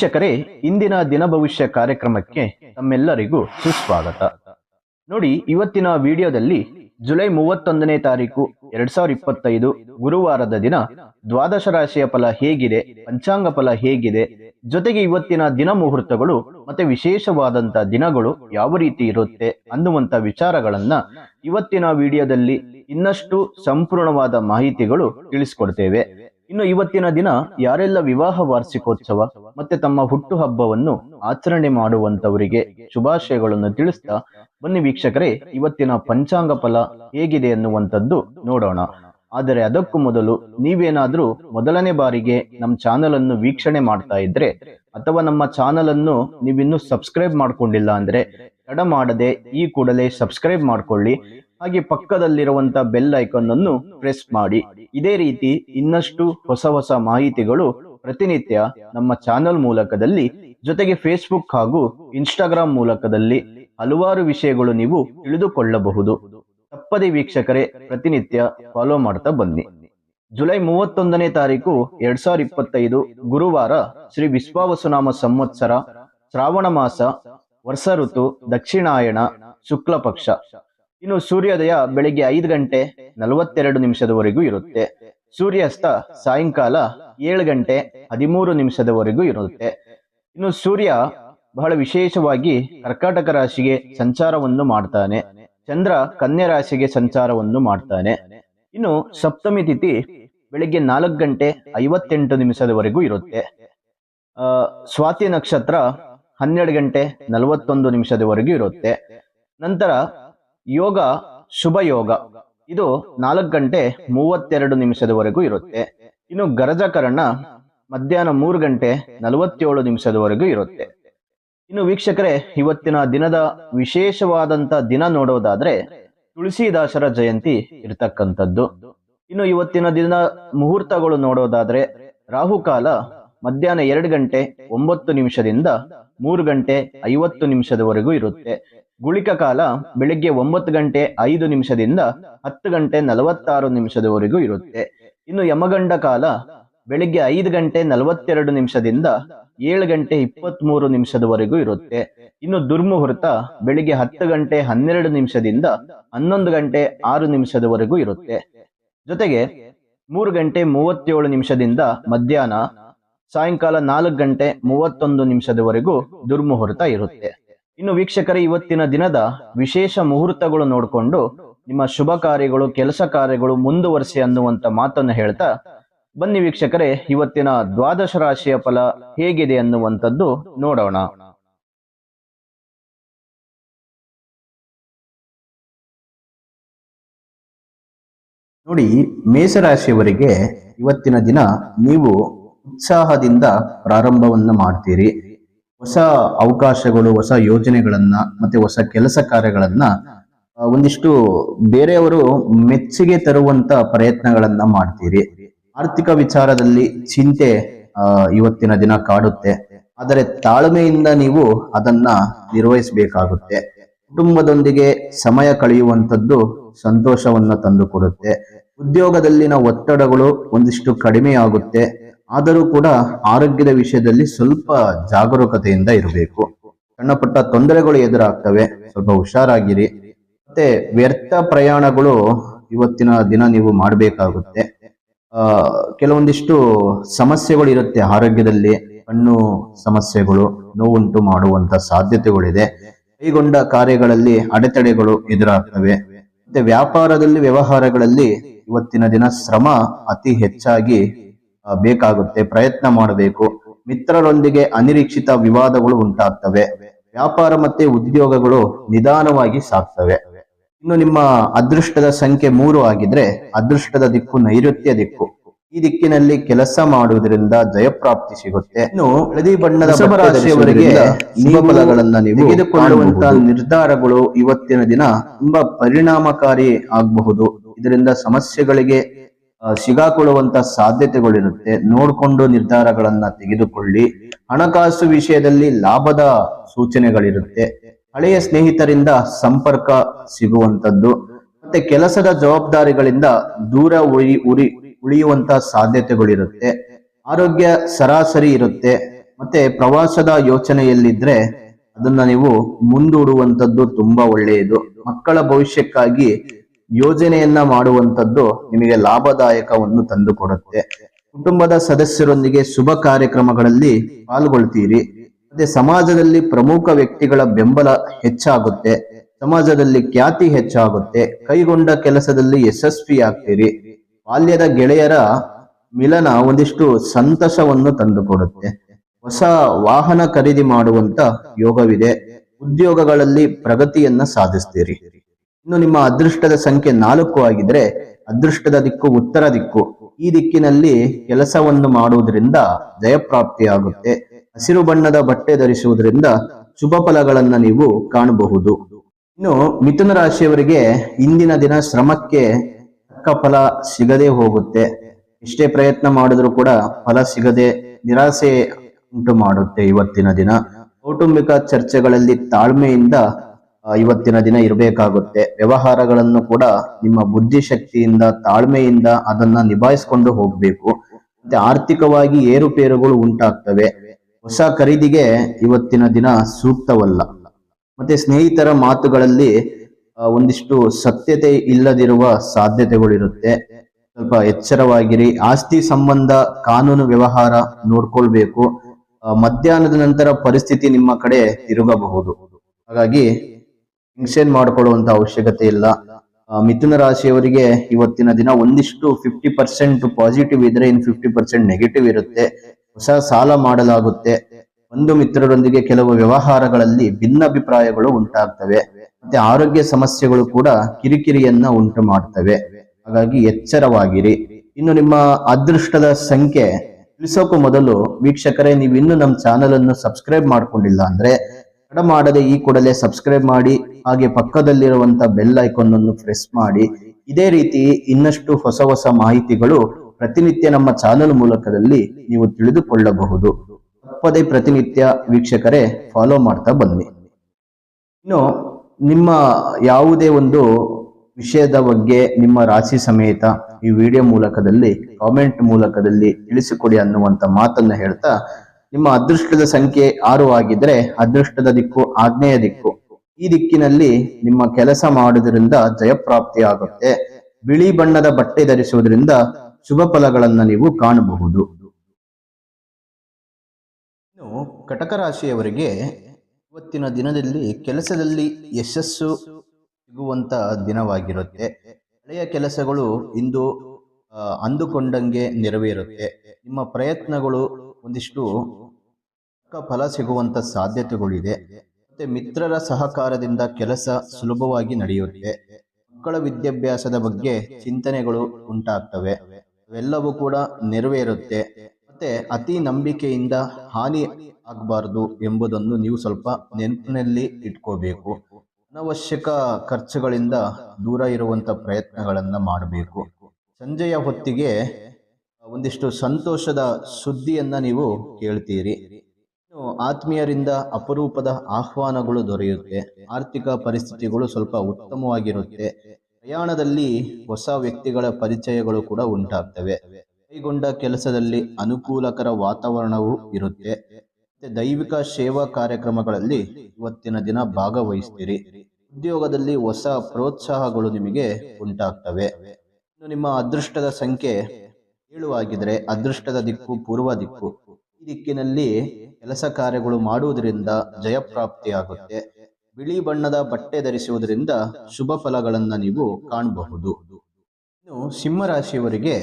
ವೀಕ್ಷಕರೇ, ಇಂದಿನ ದಿನ ಭವಿಷ್ಯ ಕಾರ್ಯಕ್ರಮಕ್ಕೆ ತಮ್ಮೆಲ್ಲರಿಗೂ ಸುಸ್ವಾಗತ. ನೋಡಿ, ಇವತ್ತಿನ ವಿಡಿಯೋದಲ್ಲಿ ಜುಲೈ ಮೂವತ್ತೊಂದನೇ ತಾರೀಕು ಎರಡ್ ಸಾವಿರದ ಇಪ್ಪತ್ತೈದು ಗುರುವಾರದ ದಿನ ದ್ವಾದಶ ರಾಶಿಯ ಫಲ ಹೇಗಿದೆ, ಪಂಚಾಂಗ ಫಲ ಹೇಗಿದೆ, ಜೊತೆಗೆ ಇವತ್ತಿನ ದಿನ ಮುಹೂರ್ತಗಳು ಮತ್ತೆ ವಿಶೇಷವಾದಂತ ದಿನಗಳು ಯಾವ ರೀತಿ ಇರುತ್ತೆ ಅನ್ನುವಂತ ವಿಚಾರಗಳನ್ನ ಇವತ್ತಿನ ವಿಡಿಯೋದಲ್ಲಿ ಇನ್ನಷ್ಟು ಸಂಪೂರ್ಣವಾದ ಮಾಹಿತಿಗಳು ತಿಳಿಸ್ಕೊಡ್ತೇವೆ. ಇನ್ನು ಇವತ್ತಿನ ದಿನ ಯಾರೆಲ್ಲ ವಿವಾಹ ವಾರ್ಷಿಕೋತ್ಸವ ಮತ್ತೆ ತಮ್ಮ ಹುಟ್ಟು ಹಬ್ಬವನ್ನು ಆಚರಣೆ ಮಾಡುವಂತವರಿಗೆ ಶುಭಾಶಯಗಳನ್ನು ತಿಳಿಸ್ತಾ, ಬನ್ನಿ ವೀಕ್ಷಕರೇ, ಇವತ್ತಿನ ಪಂಚಾಂಗ ಫಲ ಹೇಗಿದೆ ಅನ್ನುವಂಥದ್ದು ನೋಡೋಣ. ಆದರೆ ಅದಕ್ಕೂ ಮೊದಲು ನೀವೇನಾದ್ರೂ ಮೊದಲನೇ ಬಾರಿಗೆ ನಮ್ಮ ಚಾನಲ್ ಅನ್ನು ವೀಕ್ಷಣೆ ಮಾಡ್ತಾ ಇದ್ರೆ, ಅಥವಾ ನಮ್ಮ ಚಾನಲ್ ಅನ್ನು ನೀವಿನ್ನೂ ಸಬ್ಸ್ಕ್ರೈಬ್ ಮಾಡ್ಕೊಂಡಿಲ್ಲ ಅಂದ್ರೆ ತಡ ಮಾಡದೆ ಈ ಕೂಡಲೇ ಸಬ್ಸ್ಕ್ರೈಬ್ ಮಾಡ್ಕೊಳ್ಳಿ. ಹಾಗೆ ಪಕ್ಕದಲ್ಲಿರುವಂತ ಬೆಲ್ ಐಕಾನ್ ಅನ್ನು ಪ್ರೆಸ್ ಮಾಡಿ. ಇದೇ ರೀತಿ ಇನ್ನಷ್ಟು ಹೊಸ ಹೊಸ ಮಾಹಿತಿಗಳು ಪ್ರತಿನಿತ್ಯ ನಮ್ಮ ಚಾನೆಲ್ ಮೂಲಕದಲ್ಲಿ ಜೊತೆಗೆ ಫೇಸ್ಬುಕ್ ಹಾಗೂ ಇನ್ಸ್ಟಾಗ್ರಾಮ್ ಮೂಲಕದಲ್ಲಿ ಹಲವಾರು ವಿಷಯಗಳು ನೀವು ತಿಳಿದುಕೊಳ್ಳಬಹುದು. ತಪ್ಪದೆ ವೀಕ್ಷಕರೇ, ಪ್ರತಿನಿತ್ಯ ಫಾಲೋ ಮಾಡ್ತಾ ಬನ್ನಿ. ಜುಲೈ ಮೂವತ್ತೊಂದನೇ ತಾರೀಕು ಎರಡ್ ಸಾವಿರದ ಇಪ್ಪತ್ತೈದು ಗುರುವಾರ ಶ್ರೀ ವಿಶ್ವಾವಸುನಾಮ ಸಂವತ್ಸರ ಶ್ರಾವಣ ಮಾಸ, ವರ್ಷ ಋತು, ದಕ್ಷಿಣಾಯಣ ಶುಕ್ಲ ಪಕ್ಷ ಇನ್ನು ಸೂರ್ಯೋದಯ ಬೆಳಿಗ್ಗೆ ಐದು ಗಂಟೆ ನಲವತ್ತೆರಡು ನಿಮಿಷದವರೆಗೂ ಇರುತ್ತೆ. ಸೂರ್ಯಾಸ್ತ ಸಾಯಂಕಾಲ ಏಳು ಗಂಟೆ ಹದಿಮೂರು ನಿಮಿಷದವರೆಗೂ ಇರುತ್ತೆ. ಇನ್ನು ಸೂರ್ಯ ಬಹಳ ವಿಶೇಷವಾಗಿ ಕರ್ಕಾಟಕ ರಾಶಿಗೆ ಸಂಚಾರವನ್ನು ಮಾಡ್ತಾನೆ. ಚಂದ್ರ ಕನ್ಯಾ ರಾಶಿಗೆ ಸಂಚಾರವನ್ನು ಮಾಡ್ತಾನೆ. ಇನ್ನು ಸಪ್ತಮಿ ತಿಥಿ ಬೆಳಿಗ್ಗೆ ನಾಲ್ಕು ಗಂಟೆ ಐವತ್ತೆಂಟು ನಿಮಿಷದವರೆಗೂ ಇರುತ್ತೆ. ಆ, ಸ್ವಾತಿ ನಕ್ಷತ್ರ ಹನ್ನೆರಡು ಗಂಟೆ ನಲವತ್ತೊಂದು ನಿಮಿಷದವರೆಗೂ ಇರುತ್ತೆ. ನಂತರ ಯೋಗ ಶುಭ ಯೋಗ. ಇದು ನಾಲ್ಕು ಗಂಟೆ ಮೂವತ್ತೆರಡು ನಿಮಿಷದವರೆಗೂ ಇರುತ್ತೆ. ಇನ್ನು ಗರಜಕರಣ ಮಧ್ಯಾಹ್ನ ಮೂರು ಗಂಟೆ ನಲವತ್ತೇಳು ನಿಮಿಷದವರೆಗೂ ಇರುತ್ತೆ. ಇನ್ನು ವೀಕ್ಷಕರೇ, ಇವತ್ತಿನ ದಿನದ ವಿಶೇಷವಾದಂತ ದಿನ ನೋಡೋದಾದ್ರೆ ತುಳಸಿದಾಸರ ಜಯಂತಿ ಇರ್ತಕ್ಕಂಥದ್ದು. ಇನ್ನು ಇವತ್ತಿನ ದಿನ ಮುಹೂರ್ತಗಳು ನೋಡೋದಾದ್ರೆ ರಾಹುಕಾಲ ಮಧ್ಯಾಹ್ನ ಎರಡು ಗಂಟೆ, ಒಂಬತ್ತು ನಿಮಿಷದಿಂದ ಮೂರು ಗಂಟೆ, ಐವತ್ತು ನಿಮಿಷದವರೆಗೂ ಇರುತ್ತೆ. ಗುಳಿಕ ಕಾಲ ಬೆಳಿಗ್ಗೆ ಒಂಬತ್ತು ಗಂಟೆ, ಐದು ನಿಮಿಷದಿಂದ ಹತ್ತು ಗಂಟೆ, ನಲವತ್ತಾರು ನಿಮಿಷದವರೆಗೂ ಇರುತ್ತೆ. ಇನ್ನು ಯಮಗಂಡ ಕಾಲ ಬೆಳಿಗ್ಗೆ ಐದು ಗಂಟೆ, ನಲವತ್ತೆರಡು ನಿಮಿಷದಿಂದ ಏಳು ಗಂಟೆ, ಇಪ್ಪತ್ಮೂರು ನಿಮಿಷದವರೆಗೂ ಇರುತ್ತೆ. ಇನ್ನು ದುರ್ಮುಹೂರ್ತ ಬೆಳಿಗ್ಗೆ ಹತ್ತು ಗಂಟೆ, ಹನ್ನೆರಡು ನಿಮಿಷದಿಂದ ಹನ್ನೊಂದು ಗಂಟೆ, ಆರು ನಿಮಿಷದವರೆಗೂ ಇರುತ್ತೆ. ಜೊತೆಗೆ ಮೂರು ಗಂಟೆ, ಮೂವತ್ತೇಳು ನಿಮಿಷದಿಂದ ಮಧ್ಯಾಹ್ನ ಸಾಯಂಕಾಲ ನಾಲ್ಕು ಗಂಟೆ ಮೂವತ್ತೊಂದು ನಿಮಿಷದವರೆಗೂ ದುರ್ಮುಹೂರ್ತ ಇರುತ್ತೆ. ಇನ್ನು ವೀಕ್ಷಕರೇ, ಇವತ್ತಿನ ದಿನದ ವಿಶೇಷ ಮುಹೂರ್ತಗಳು ನೋಡಿಕೊಂಡು ನಿಮ್ಮ ಶುಭ ಕಾರ್ಯಗಳು, ಕೆಲಸ ಕಾರ್ಯಗಳು ಮುಂದುವರಿಸಿ ಅನ್ನುವಂತ ಮಾತನ್ನು ಹೇಳ್ತಾ ಬನ್ನಿ ವೀಕ್ಷಕರೇ, ಇವತ್ತಿನ ದ್ವಾದಶ ರಾಶಿಯ ಫಲ ಹೇಗಿದೆ ಅನ್ನುವಂಥದ್ದು ನೋಡೋಣ. ನೋಡಿ, ಮೇಷರಾಶಿಯವರಿಗೆ ಇವತ್ತಿನ ದಿನ ನೀವು ಉತ್ಸಾಹದಿಂದ ಪ್ರಾರಂಭವನ್ನ ಮಾಡ್ತೀರಿ. ಹೊಸ ಅವಕಾಶಗಳು, ಹೊಸ ಯೋಜನೆಗಳನ್ನ ಮತ್ತೆ ಹೊಸ ಕೆಲಸ ಕಾರ್ಯಗಳನ್ನ ಒಂದಿಷ್ಟು ಬೇರೆಯವರು ಮೆಚ್ಚುಗೆ ತರುವಂತ ಪ್ರಯತ್ನಗಳನ್ನ ಮಾಡ್ತೀರಿ. ಆರ್ಥಿಕ ವಿಚಾರದಲ್ಲಿ ಚಿಂತೆ ಇವತ್ತಿನ ದಿನ ಕಾಡುತ್ತೆ. ಆದರೆ ತಾಳ್ಮೆಯಿಂದ ನೀವು ಅದನ್ನ ನಿರ್ವಹಿಸಬೇಕಾಗುತ್ತೆ. ಕುಟುಂಬದೊಂದಿಗೆ ಸಮಯ ಕಳೆಯುವಂಥದ್ದು ಸಂತೋಷವನ್ನ ತಂದುಕೊಡುತ್ತೆ. ಉದ್ಯೋಗದಲ್ಲಿನ ಒತ್ತಡಗಳು ಒಂದಿಷ್ಟು ಕಡಿಮೆಯಾಗುತ್ತೆ. ಆದರೂ ಕೂಡ ಆರೋಗ್ಯದ ವಿಷಯದಲ್ಲಿ ಸ್ವಲ್ಪ ಜಾಗರೂಕತೆಯಿಂದ ಇರಬೇಕು. ಸಣ್ಣ ಪುಟ್ಟ ತೊಂದರೆಗಳು ಎದುರಾಗ್ತವೆ. ಸ್ವಲ್ಪ ಹುಷಾರಾಗಿರಿ. ಮತ್ತೆ ವ್ಯರ್ಥ ಪ್ರಯಾಣಗಳು ಇವತ್ತಿನ ದಿನ ನೀವು ಮಾಡಬೇಕಾಗುತ್ತೆ. ಆ, ಕೆಲವೊಂದಿಷ್ಟು ಸಮಸ್ಯೆಗಳು ಇರುತ್ತೆ ಆರೋಗ್ಯದಲ್ಲಿ. ಕಣ್ಣು ಸಮಸ್ಯೆಗಳು, ನೋವುಂಟು ಮಾಡುವಂತ ಸಾಧ್ಯತೆಗಳಿದೆ. ಕೈಗೊಂಡ ಕಾರ್ಯಗಳಲ್ಲಿ ಅಡೆತಡೆಗಳು ಎದುರಾಗ್ತವೆ. ಮತ್ತೆ ವ್ಯಾಪಾರದಲ್ಲಿ ವ್ಯವಹಾರಗಳಲ್ಲಿ ಇವತ್ತಿನ ದಿನ ಶ್ರಮ ಅತಿ ಹೆಚ್ಚಾಗಿ ಬೇಕಾಗುತ್ತೆ ಪ್ರಯತ್ನ ಮಾಡಬೇಕು. ಮಿತ್ರರೊಂದಿಗೆ ಅನಿರೀಕ್ಷಿತ ವಿವಾದಗಳು ಉಂಟಾಗ್ತವೆ. ವ್ಯಾಪಾರ ಮತ್ತೆ ಉದ್ಯೋಗಗಳು ನಿಧಾನವಾಗಿ ಸಾಗ್ತವೆ. ಇನ್ನು ನಿಮ್ಮ ಅದೃಷ್ಟದ ಸಂಖ್ಯೆ ಮೂರು ಆಗಿದ್ರೆ ಅದೃಷ್ಟದ ದಿಕ್ಕು ನೈಋತ್ಯ ದಿಕ್ಕು. ಈ ದಿಕ್ಕಿನಲ್ಲಿ ಕೆಲಸ ಮಾಡುವುದರಿಂದ ಜಯಪ್ರಾಪ್ತಿ ಸಿಗುತ್ತೆ. ಇನ್ನು ಹಳದಿ ಬಣ್ಣದ ನಿಯಮಗಳನ್ನ ನೀವು ತೆಗೆದುಕೊಳ್ಳುವಂತ ನಿರ್ಧಾರಗಳು ಇವತ್ತಿನ ದಿನ ತುಂಬಾ ಪರಿಣಾಮಕಾರಿ ಆಗಬಹುದು. ಇದರಿಂದ ಸಮಸ್ಯೆಗಳಿಗೆ ಸಿಗಾಕೊಳ್ಳುವಂತ ಸಾಧ್ಯತೆಗಳಿರುತ್ತೆ. ನೋಡಿಕೊಂಡು ನಿರ್ಧಾರಗಳನ್ನ ತೆಗೆದುಕೊಳ್ಳಿ. ಹಣಕಾಸು ವಿಷಯದಲ್ಲಿ ಲಾಭದ ಸೂಚನೆಗಳಿರುತ್ತೆ. ಹಳೆಯ ಸ್ನೇಹಿತರಿಂದ ಸಂಪರ್ಕ ಸಿಗುವಂತದ್ದು ಮತ್ತೆ ಕೆಲಸದ ಜವಾಬ್ದಾರಿಗಳಿಂದ ದೂರ ಉಳಿ, ಉರಿ, ಉಳಿಯುವಂತ ಸಾಧ್ಯತೆಗಳಿರುತ್ತೆ. ಆರೋಗ್ಯ ಸರಾಸರಿ ಇರುತ್ತೆ. ಮತ್ತೆ ಪ್ರವಾಸದ ಯೋಚನೆಯಲ್ಲಿದ್ರೆ ಅದನ್ನ ನೀವು ಮುಂದೂಡುವಂತದ್ದು ತುಂಬಾ ಒಳ್ಳೆಯದು. ಮಕ್ಕಳ ಭವಿಷ್ಯಕ್ಕಾಗಿ ಯೋಜನೆಯನ್ನ ಮಾಡುವಂತದ್ದು ನಿಮಗೆ ಲಾಭದಾಯಕವನ್ನು ತಂದುಕೊಡುತ್ತೆ. ಕುಟುಂಬದ ಸದಸ್ಯರೊಂದಿಗೆ ಶುಭ ಕಾರ್ಯಕ್ರಮಗಳಲ್ಲಿ ಪಾಲ್ಗೊಳ್ತೀರಿ. ಮತ್ತೆ ಸಮಾಜದಲ್ಲಿ ಪ್ರಮುಖ ವ್ಯಕ್ತಿಗಳ ಬೆಂಬಲ ಹೆಚ್ಚಾಗುತ್ತೆ. ಸಮಾಜದಲ್ಲಿ ಖ್ಯಾತಿ ಹೆಚ್ಚಾಗುತ್ತೆ. ಕೈಗೊಂಡ ಕೆಲಸದಲ್ಲಿ ಯಶಸ್ವಿಯಾಗ್ತೀರಿ. ಬಾಲ್ಯದ ಗೆಳೆಯರ ಮಿಲನ ಒಂದಿಷ್ಟು ಸಂತಸವನ್ನು ತಂದುಕೊಡುತ್ತೆ. ಹೊಸ ವಾಹನ ಖರೀದಿ ಮಾಡುವಂತ ಯೋಗವಿದೆ. ಉದ್ಯೋಗಗಳಲ್ಲಿ ಪ್ರಗತಿಯನ್ನ ಸಾಧಿಸ್ತೀರಿ. ಇನ್ನು ನಿಮ್ಮ ಅದೃಷ್ಟದ ಸಂಖ್ಯೆ ನಾಲ್ಕು ಆಗಿದ್ರೆ ಅದೃಷ್ಟದ ದಿಕ್ಕು ಉತ್ತರ ದಿಕ್ಕು. ಈ ದಿಕ್ಕಿನಲ್ಲಿ ಕೆಲಸವನ್ನು ಮಾಡುವುದರಿಂದ ಜಯಪ್ರಾಪ್ತಿಯಾಗುತ್ತೆ. ಹಸಿರು ಬಣ್ಣದ ಬಟ್ಟೆ ಧರಿಸುವುದರಿಂದ ಶುಭ ಫಲಗಳನ್ನ ನೀವು ಕಾಣಬಹುದು. ಇನ್ನು ಮಿಥುನ ರಾಶಿಯವರಿಗೆ ಇಂದಿನ ದಿನ ಶ್ರಮಕ್ಕೆ ತಕ್ಕ ಫಲ ಸಿಗದೆ ಹೋಗುತ್ತೆ. ಎಷ್ಟೇ ಪ್ರಯತ್ನ ಮಾಡಿದ್ರು ಕೂಡ ಫಲ ಸಿಗದೆ ನಿರಾಸೆ ಉಂಟು ಮಾಡುತ್ತೆ ಇವತ್ತಿನ ದಿನ. ಕೌಟುಂಬಿಕ ಚರ್ಚೆಗಳಲ್ಲಿ ತಾಳ್ಮೆಯಿಂದ ಇವತ್ತಿನ ದಿನ ಇರಬೇಕಾಗುತ್ತೆ. ವ್ಯವಹಾರಗಳನ್ನು ಕೂಡ ನಿಮ್ಮ ಬುದ್ಧಿಶಕ್ತಿಯಿಂದ, ತಾಳ್ಮೆಯಿಂದ ಅದನ್ನ ನಿಭಾಯಿಸ್ಕೊಂಡು ಹೋಗ್ಬೇಕು. ಮತ್ತೆ ಆರ್ಥಿಕವಾಗಿ ಏರುಪೇರುಗಳು ಉಂಟಾಗ್ತವೆ. ಹೊಸ ಖರೀದಿಗೆ ಇವತ್ತಿನ ದಿನ ಸೂಕ್ತವಲ್ಲ. ಮತ್ತೆ ಸ್ನೇಹಿತರ ಮಾತುಗಳಲ್ಲಿ ಒಂದಿಷ್ಟು ಸತ್ಯತೆ ಇಲ್ಲದಿರುವ ಸಾಧ್ಯತೆಗಳಿರುತ್ತೆ. ಸ್ವಲ್ಪ ಎಚ್ಚರವಾಗಿರಿ. ಆಸ್ತಿ ಸಂಬಂಧ ಕಾನೂನು ವ್ಯವಹಾರ ನೋಡ್ಕೊಳ್ಬೇಕು. ಮಧ್ಯಾಹ್ನದ ನಂತರ ಪರಿಸ್ಥಿತಿ ನಿಮ್ಮ ಕಡೆ ತಿರುಗಬಹುದು. ಹಾಗಾಗಿ ಟೆನ್ಷನ್ ಮಾಡ್ಕೊಳ್ಳುವಂತ ಅವಶ್ಯಕತೆ ಇಲ್ಲ. ಮಿಥುನ ರಾಶಿಯವರಿಗೆ ಇವತ್ತಿನ ದಿನ ಒಂದಿಷ್ಟು ಫಿಫ್ಟಿ ಪರ್ಸೆಂಟ್ ಪಾಸಿಟಿವ್ ಇದ್ರೆ ಇನ್ ಫಿಫ್ಟಿ ಪರ್ಸೆಂಟ್ ನೆಗೆಟಿವ್ ಇರುತ್ತೆ. ಹೊಸ ಸಾಲ ಮಾಡಲಾಗುತ್ತೆ. ಒಂದು ಮಿತ್ರರೊಂದಿಗೆ ಕೆಲವು ವ್ಯವಹಾರಗಳಲ್ಲಿ ಭಿನ್ನಾಭಿಪ್ರಾಯಗಳು ಉಂಟಾಗ್ತವೆ. ಮತ್ತೆ ಆರೋಗ್ಯ ಸಮಸ್ಯೆಗಳು ಕೂಡ ಕಿರಿಕಿರಿಯನ್ನ ಉಂಟು ಮಾಡ್ತವೆ. ಹಾಗಾಗಿ ಎಚ್ಚರವಾಗಿರಿ. ಇನ್ನು ನಿಮ್ಮ ಅದೃಷ್ಟದ ಸಂಖ್ಯೆ ತಿಳಿಸೋಕು ಮೊದಲು ವೀಕ್ಷಕರೇ ನೀವು ಇನ್ನು ನಮ್ಮ ಚಾನೆಲ್ ಅನ್ನು ಸಬ್ಸ್ಕ್ರೈಬ್ ಮಾಡ್ಕೊಂಡಿಲ್ಲ ಅಂದ್ರೆ ತಡ ಮಾಡದೆ ಈ ಕೂಡಲೇ ಸಬ್ಸ್ಕ್ರೈಬ್ ಮಾಡಿ, ಹಾಗೆ ಪಕ್ಕದಲ್ಲಿರುವಂತ ಬೆಲ್ ಐಕಾನ್ ಅನ್ನು ಪ್ರೆಸ್ ಮಾಡಿ. ಇದೇ ರೀತಿ ಇನ್ನಷ್ಟು ಹೊಸ ಹೊಸ ಮಾಹಿತಿಗಳು ಪ್ರತಿನಿತ್ಯ ನಮ್ಮ ಚಾನೆಲ್ ಮೂಲಕದಲ್ಲಿ ನೀವು ತಿಳಿದುಕೊಳ್ಳಬಹುದು. ತಪ್ಪದೇ ಪ್ರತಿನಿತ್ಯ ವೀಕ್ಷಕರೇ ಫಾಲೋ ಮಾಡ್ತಾ ಬನ್ನಿ. ಇನ್ನು ನಿಮ್ಮ ಯಾವುದೇ ಒಂದು ವಿಷಯದ ಬಗ್ಗೆ ನಿಮ್ಮ ರಾಶಿ ಸಮೇತ ಈ ವಿಡಿಯೋ ಮೂಲಕದಲ್ಲಿ ಕಾಮೆಂಟ್ ಮೂಲಕದಲ್ಲಿ ತಿಳಿಸಿಕೊಡಿ ಅನ್ನುವಂತ ಮಾತನ್ನ ಹೇಳ್ತಾ ನಿಮ್ಮ ಅದೃಷ್ಟದ ಸಂಖ್ಯೆ ಆರು ಆಗಿದ್ರೆ ಅದೃಷ್ಟದ ದಿಕ್ಕು ಆಗ್ನೇಯ ದಿಕ್ಕು. ಈ ದಿಕ್ಕಿನಲ್ಲಿ ನಿಮ್ಮ ಕೆಲಸ ಮಾಡುವುದರಿಂದ ಜಯಪ್ರಾಪ್ತಿ ಆಗುತ್ತೆ. ಬಿಳಿ ಬಣ್ಣದ ಬಟ್ಟೆ ಧರಿಸುವುದರಿಂದ ಶುಭ ಫಲಗಳನ್ನ ನೀವು ಕಾಣಬಹುದು. ಇನ್ನು ಕಟಕ ರಾಶಿಯವರಿಗೆ ಇವತ್ತಿನ ದಿನದಲ್ಲಿ ಕೆಲಸದಲ್ಲಿ ಯಶಸ್ಸು ಸಿಗುವಂತ ದಿನವಾಗಿರುತ್ತೆ. ಹಳೆಯ ಕೆಲಸಗಳು ಇಂದು ಅಂದುಕೊಂಡಂಗೆ ನೆರವೇರುತ್ತೆ. ನಿಮ್ಮ ಪ್ರಯತ್ನಗಳು ಒಂದಿಷ್ಟು ಫಲ ಸಿಗುವಂತ ಸಾಧ್ಯತೆಗಳಿದೆ. ಮತ್ತೆ ಮಿತ್ರರ ಸಹಕಾರದಿಂದ ಕೆಲಸ ಸುಲಭವಾಗಿ ನಡೆಯುತ್ತೆ. ಮಕ್ಕಳ ವಿದ್ಯಾಭ್ಯಾಸದ ಬಗ್ಗೆ ಚಿಂತನೆಗಳು ಉಂಟಾಗ್ತವೆ. ಅವೆಲ್ಲವೂ ಕೂಡ ನೆರವೇರುತ್ತೆ. ಮತ್ತೆ ಅತಿ ನಂಬಿಕೆಯಿಂದ ಹಾನಿ ಆಗಬಾರದು ಎಂಬುದನ್ನು ನೀವು ಸ್ವಲ್ಪ ನೆನಪಿನಲ್ಲಿ ಇಟ್ಕೋಬೇಕು. ಅನವಶ್ಯಕ ಖರ್ಚುಗಳಿಂದ ದೂರ ಇರುವಂತ ಪ್ರಯತ್ನಗಳನ್ನ ಮಾಡಬೇಕು. ಸಂಜೆಯ ಹೊತ್ತಿಗೆ ಒಂದಿಷ್ಟು ಸಂತೋಷದ ಸುದ್ದಿಯನ್ನ ನೀವು ಕೇಳ್ತೀರಿ. ಆತ್ಮೀಯರಿಂದ ಅಪರೂಪದ ಆಹ್ವಾನಗಳು ದೊರೆಯುತ್ತೆ. ಆರ್ಥಿಕ ಪರಿಸ್ಥಿತಿಗಳು ಸ್ವಲ್ಪ ಉತ್ತಮವಾಗಿರುತ್ತೆ. ಪ್ರಯಾಣದಲ್ಲಿ ಹೊಸ ವ್ಯಕ್ತಿಗಳ ಪರಿಚಯಗಳು ಕೂಡ ಉಂಟಾಗ್ತವೆ. ಕೈಗೊಂಡ ಕೆಲಸದಲ್ಲಿ ಅನುಕೂಲಕರ ವಾತಾವರಣವೂ ಇರುತ್ತೆ. ಮತ್ತೆ ದೈವಿಕ ಸೇವಾ ಕಾರ್ಯಕ್ರಮಗಳಲ್ಲಿ ಇವತ್ತಿನ ದಿನ ಭಾಗವಹಿಸ್ತೀರಿ. ಉದ್ಯೋಗದಲ್ಲಿ ಹೊಸ ಪ್ರೋತ್ಸಾಹಗಳು ನಿಮಗೆ ಉಂಟಾಗ್ತವೆ. ನಿಮ್ಮ ಅದೃಷ್ಟದ ಸಂಖ್ಯೆ ಏಳು ಆಗಿದ್ರೆ ಅದೃಷ್ಟದ ದಿಕ್ಕು, ಪೂರ್ವ ದಿಕ್ಕು. ಈ ದಿಕ್ಕಿನಲ್ಲಿ ಕೆಲಸ ಕಾರ್ಯಗಳು ಮಾಡುವುದರಿಂದ ಜಯಪ್ರಾಪ್ತಿಯಾಗುತ್ತೆ. ಬಿಳಿ ಬಣ್ಣದ ಬಟ್ಟೆ ಧರಿಸುವುದರಿಂದ ಶುಭ ಫಲಗಳನ್ನ ನೀವು ಕಾಣಬಹುದು. ಇನ್ನು ಸಿಂಹರಾಶಿಯವರಿಗೆ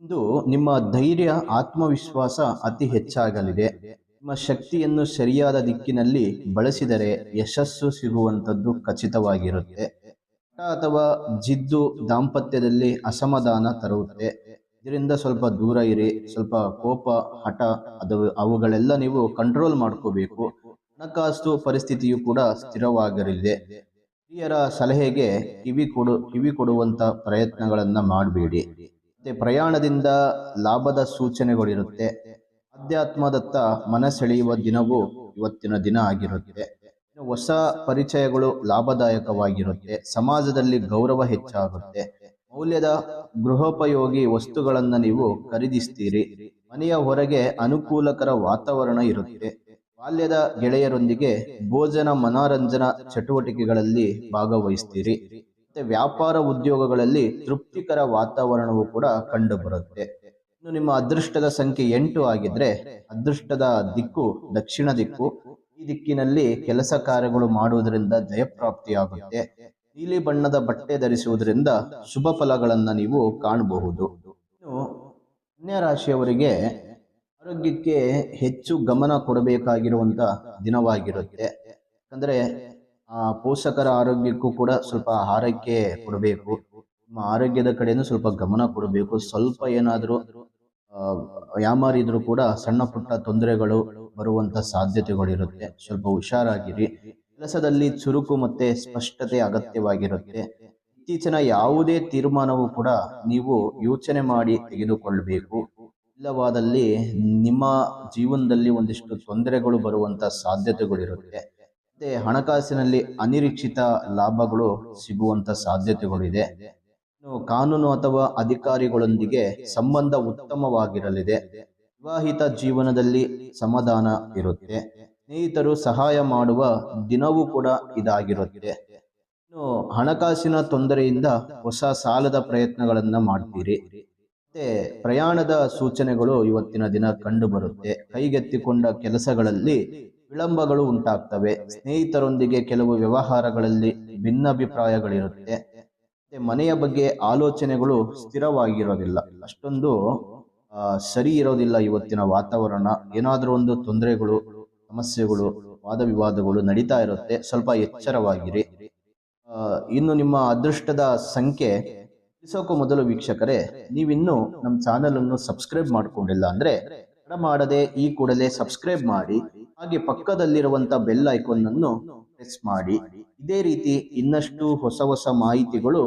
ಇಂದು ನಿಮ್ಮ ಧೈರ್ಯ, ಆತ್ಮವಿಶ್ವಾಸ ಅತಿ ಹೆಚ್ಚಾಗಲಿದೆ. ನಿಮ್ಮ ಶಕ್ತಿಯನ್ನು ಸರಿಯಾದ ದಿಕ್ಕಿನಲ್ಲಿ ಬಳಸಿದರೆ ಯಶಸ್ಸು ಸಿಗುವಂಥದ್ದು ಖಚಿತವಾಗಿರುತ್ತೆ. ಅಥವಾ ಜಿದ್ದು ದಾಂಪತ್ಯದಲ್ಲಿ ಅಸಮಾಧಾನ ತರುತ್ತೆ. ಇದರಿಂದ ಸ್ವಲ್ಪ ದೂರ ಇರಿ, ಸ್ವಲ್ಪ ಕೋಪ, ಹಠ, ಅದು ಅವುಗಳೆಲ್ಲ ನೀವು ಕಂಟ್ರೋಲ್ ಮಾಡ್ಕೋಬೇಕು. ಹಣಕಾಸು ಪರಿಸ್ಥಿತಿಯು ಕೂಡ ಸ್ಥಿರವಾಗಿರಲಿದೆ ಹಿರಿಯರ ಸಲಹೆಗೆ ಕಿವಿ ಕೊಡು, ಕಿವಿ ಕೊಡುವಂಥ ಪ್ರಯತ್ನಗಳನ್ನು ಮಾಡಬೇಡಿ. ಮತ್ತೆ ಪ್ರಯಾಣದಿಂದ ಲಾಭದ ಸೂಚನೆಗಳಿರುತ್ತೆ. ಅಧ್ಯಾತ್ಮದತ್ತ ಮನಸೆಳೆಯುವ ದಿನವೂ ಇವತ್ತಿನ ದಿನ ಆಗಿರುತ್ತೆ. ಹೊಸ ಪರಿಚಯಗಳು ಲಾಭದಾಯಕವಾಗಿರುತ್ತೆ. ಸಮಾಜದಲ್ಲಿ ಗೌರವ ಹೆಚ್ಚಾಗುತ್ತೆ. ಮೌಲ್ಯದ ಗೃಹೋಪಯೋಗಿ ವಸ್ತುಗಳನ್ನು ನೀವು ಖರೀದಿಸ್ತೀರಿ. ಮನೆಯ ಹೊರಗೆ ಅನುಕೂಲಕರ ವಾತಾವರಣ ಇರುತ್ತೆ. ಬಾಲ್ಯದ ಗೆಳೆಯರೊಂದಿಗೆ ಭೋಜನ ಮನೋರಂಜನಾ ಚಟುವಟಿಕೆಗಳಲ್ಲಿ ಭಾಗವಹಿಸ್ತೀರಿ. ಮತ್ತೆ ವ್ಯಾಪಾರ ಉದ್ಯೋಗಗಳಲ್ಲಿ ತೃಪ್ತಿಕರ ವಾತಾವರಣವು ಕೂಡ ಕಂಡು ಬರುತ್ತೆ ಇನ್ನು ನಿಮ್ಮ ಅದೃಷ್ಟದ ಸಂಖ್ಯೆ ಎಂಟು ಆಗಿದ್ರೆ ಅದೃಷ್ಟದ ದಿಕ್ಕು, ದಕ್ಷಿಣ ದಿಕ್ಕು. ಈ ದಿಕ್ಕಿನಲ್ಲಿ ಕೆಲಸ ಕಾರ್ಯಗಳು ಮಾಡುವುದರಿಂದ ಜಯಪ್ರಾಪ್ತಿಯಾಗುತ್ತೆ. ನೀಲಿ ಬಣ್ಣದ ಬಟ್ಟೆ ಧರಿಸುವುದರಿಂದ ಶುಭ ಫಲಗಳನ್ನು ನೀವು ಕಾಣಬಹುದು. ಕನ್ಯಾ ರಾಶಿಯವರಿಗೆ ಆರೋಗ್ಯಕ್ಕೆ ಹೆಚ್ಚು ಗಮನ ಕೊಡಬೇಕಾಗಿರುವಂತ ದಿನವಾಗಿರುತ್ತೆ. ಯಾಕಂದ್ರೆ ಪೋಷಕರ ಆರೋಗ್ಯಕ್ಕೂ ಕೂಡ ಸ್ವಲ್ಪ ಆರೈಕೆ ಕೊಡಬೇಕು. ನಿಮ್ಮ ಆರೋಗ್ಯದ ಕಡೆಯೂ ಸ್ವಲ್ಪ ಗಮನ ಕೊಡಬೇಕು. ಸ್ವಲ್ಪ ಏನಾದರೂ ಯಾಮಾರಿದ್ರು ಕೂಡ ಸಣ್ಣ ಪುಟ್ಟ ತೊಂದರೆಗಳು ಬರುವಂತ ಸಾಧ್ಯತೆಗಳಿರುತ್ತೆ. ಸ್ವಲ್ಪ ಹುಷಾರಾಗಿರಿ. ಕೆಲಸದಲ್ಲಿ ಚುರುಕು ಮತ್ತೆ ಸ್ಪಷ್ಟತೆ ಅಗತ್ಯವಾಗಿರುತ್ತೆ. ಇತ್ತೀಚಿನ ಯಾವುದೇ ತೀರ್ಮಾನವೂ ಕೂಡ ನೀವು ಯೋಚನೆ ಮಾಡಿ ತೆಗೆದುಕೊಳ್ಳಬೇಕು ಇಲ್ಲವಾದಲ್ಲಿ ನಿಮ್ಮ ಜೀವನದಲ್ಲಿ ಒಂದಿಷ್ಟು ತೊಂದರೆಗಳು ಬರುವಂತ ಸಾಧ್ಯತೆಗಳಿರುತ್ತೆ. ಮತ್ತೆ ಹಣಕಾಸಿನಲ್ಲಿ ಅನಿರೀಕ್ಷಿತ ಲಾಭಗಳು ಸಿಗುವಂತ ಸಾಧ್ಯತೆಗಳಿದೆ. ಕಾನೂನು ಅಥವಾ ಅಧಿಕಾರಿಗಳೊಂದಿಗೆ ಸಂಬಂಧ ಉತ್ತಮವಾಗಿರಲಿದೆ. ವಿವಾಹಿತ ಜೀವನದಲ್ಲಿ ಸಮಾಧಾನ ಇರುತ್ತೆ. ಸ್ನೇಹಿತರು ಸಹಾಯ ಮಾಡುವ ದಿನವೂ ಕೂಡ ಇದಾಗಿರುತ್ತೆ. ಹಣಕಾಸಿನ ತೊಂದರೆಯಿಂದ ಹೊಸ ಸಾಲದ ಪ್ರಯತ್ನಗಳನ್ನ ಮಾಡ್ತೀರಿ. ಮತ್ತೆ ಪ್ರಯಾಣದ ಸೂಚನೆಗಳು ಇವತ್ತಿನ ದಿನ ಕಂಡು ಬರುತ್ತೆ ಕೈಗೆತ್ತಿಕೊಂಡ ಕೆಲಸಗಳಲ್ಲಿ ವಿಳಂಬಗಳು ಉಂಟಾಗ್ತವೆ. ಸ್ನೇಹಿತರೊಂದಿಗೆ ಕೆಲವು ವ್ಯವಹಾರಗಳಲ್ಲಿ ಭಿನ್ನಾಭಿಪ್ರಾಯಗಳಿರುತ್ತೆ. ಮತ್ತೆ ಮನೆಯ ಬಗ್ಗೆ ಆಲೋಚನೆಗಳು ಸ್ಥಿರವಾಗಿರೋದಿಲ್ಲ. ಅಷ್ಟೊಂದು ಸರಿ ಇರೋದಿಲ್ಲ ಇವತ್ತಿನ ವಾತಾವರಣ. ಏನಾದರೂ ಒಂದು ತೊಂದರೆಗಳು ಸಮಸ್ಯೆಗಳು ವಾದ ವಿವಾದಗಳು ನಡೀತಾ ಇರುತ್ತೆ. ಸ್ವಲ್ಪ ಎಚ್ಚರವಾಗಿರಿ. ಇನ್ನು ನಿಮ್ಮ ಅದೃಷ್ಟದ ಸಂಖ್ಯೆ ತಿಳಿಸೋಕು ಮೊದಲು ವೀಕ್ಷಕರೇ, ನೀವಿನ್ನೂ ನಮ್ಮ ಚಾನೆಲ್ ಅನ್ನು ಸಬ್ಸ್ಕ್ರೈಬ್ ಮಾಡ್ಕೊಂಡಿಲ್ಲ ಅಂದ್ರೆ ತಡ ಮಾಡದೆ ಈ ಕೂಡಲೇ ಸಬ್ಸ್ಕ್ರೈಬ್ ಮಾಡಿ, ಹಾಗೆ ಪಕ್ಕದಲ್ಲಿರುವಂತ ಬೆಲ್ ಐಕಾನ್ ಅನ್ನು ಪ್ರೆಸ್ ಮಾಡಿ. ಇದೇ ರೀತಿ ಇನ್ನಷ್ಟು ಹೊಸ ಹೊಸ ಮಾಹಿತಿಗಳು